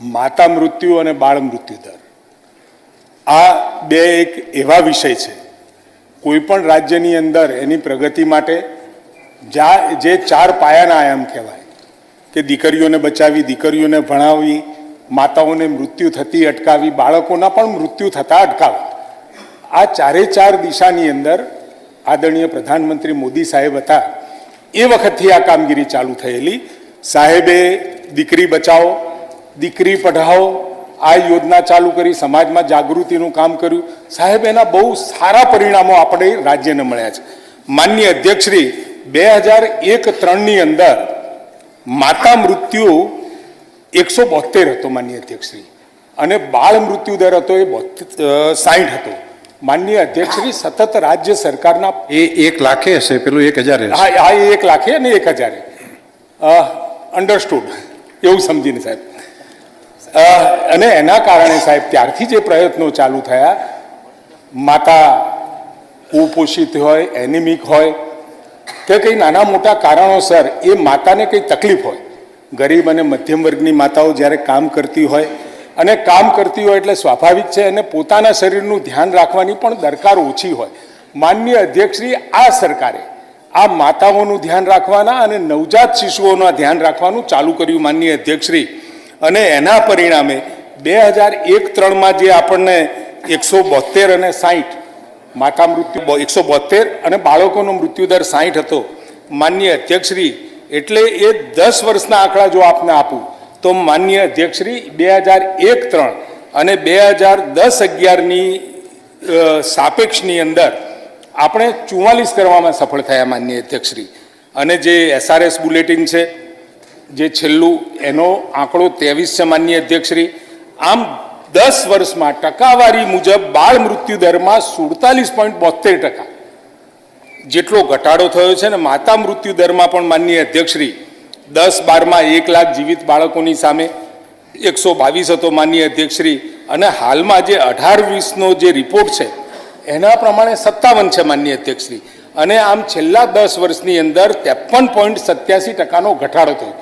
માતા મૃત્યુ અને બાળ મૃત્યુ દર. આ બે એક એવા વિષય છે. કોઈપણ રાજ્યની અંદર એની પ્રગતિ માટે જા, જે ચાર પાયાના આયામ કહેવાય, કે દીકરીઓને બચાવી, દીકરીઓને ભણાવવી માતાઓને મૃત્યુ થતી અટકાવી, બાળકોના પણ મૃત્યુ થતાં અટકાવવા. આ ચારે ચાર દિશાની અંદર આદરણીય પ્રધાનમંત્રી મોદી સાહેબ હતા. એ વખતથી આ કામગીરી ચાલુ થયેલી. સાહેબે દીકરી બચાવો દીકરી પઢાઓ આ યોજના ચાલુ કરી સમાજમાં જાગૃતિનું કામ કર્યું. સાહેબ એના બહુ સારા પરિણામો આપણે રાજ્યને મળ્યા છે. માન્ય અધ્યક્ષશ્રી બે હજાર એક ત્રણની અંદર માતા મૃત્યુ એકસો બોતેર હતો માન્ય અધ્યક્ષશ્રી. અને બાળ મૃત્યુ દર હતો એ સાઠ હતો. માન્ય અધ્યક્ષશ્રી સતત રાજ્ય સરકારના એ એક લાખે હશે પેલું એક હજાર હા હા એ એક લાખે અને એક હજારે. અન્ડરસ્ટુડ એવું સમજીને સાહેબ. અને એના કારણે સાહેબ ત્યારથી જે પ્રયત્નો ચાલુ થયા, માતા કુપોષિત હોય, એનિમિક હોય, કે કંઈ નાના મોટા કારણોસર એ માતાને કંઈ તકલીફ હોય. ગરીબ અને મધ્યમ વર્ગની માતાઓ જ્યારે કામ કરતી હોય, અને કામ કરતી હોય એટલે સ્વાભાવિક છે અને પોતાના શરીરનું ધ્યાન રાખવાની પણ દરકાર ઓછી હોય. માનનીય અધ્યક્ષશ્રી, આ સરકારે આ માતાઓનું ધ્યાન રાખવાના અને નવજાત શિશુઓના ધ્યાન રાખવાનું ચાલુ કર્યું માનનીય અધ્યક્ષશ્રી. અને એના પરિણામે બે હજાર એક ત્રણમાં જે આપણને એકસો બોતેર અને સાહીઠ માતા મૃત્યુ એકસો બોતેર અને બાળકોનો મૃત્યુદર સાહીઠ હતો. માન્ય અધ્યક્ષશ્રી, એટલે એ દસ વર્ષના આંકડા જો આપને આપું, તો માન્ય અધ્યક્ષશ્રી બે હજાર એક ત્રણ અને બે હજાર દસ અગિયારની સાપેક્ષની અંદર આપણે ચુમ્માલીસ કરવામાં સફળ થયા માન્ય અધ્યક્ષશ્રી. અને જે એસઆરએસ બુલેટિન છે જે છેલ્લું એનો આંકડો ત્રેવીસ છે માન્ય અધ્યક્ષશ્રી. આમ દસ વર્ષમાં ટકાવારી મુજબ બાળ મૃત્યુ દરમાં સુડતાલીસ પોઈન્ટ બોતેર ટકા. જેટલો ઘટાડો થયો છે ને માતા મૃત્યુ દરમાં પણ માનનીય અધ્યક્ષશ્રી, દસ બારમાં એક લાખ જીવિત બાળકોની સામે એકસો બાવીસ હતો માનનીય અધ્યક્ષશ્રી. અને હાલમાં જે અઢાર વીસનો જે રિપોર્ટ છે, એના પ્રમાણે સત્તાવન છે માનનીય અધ્યક્ષશ્રી. અને આમ છેલ્લા દસ વર્ષની અંદર ત્રેપન પોઈન્ટ સત્યાસી ટકાનો ઘટાડો થયો.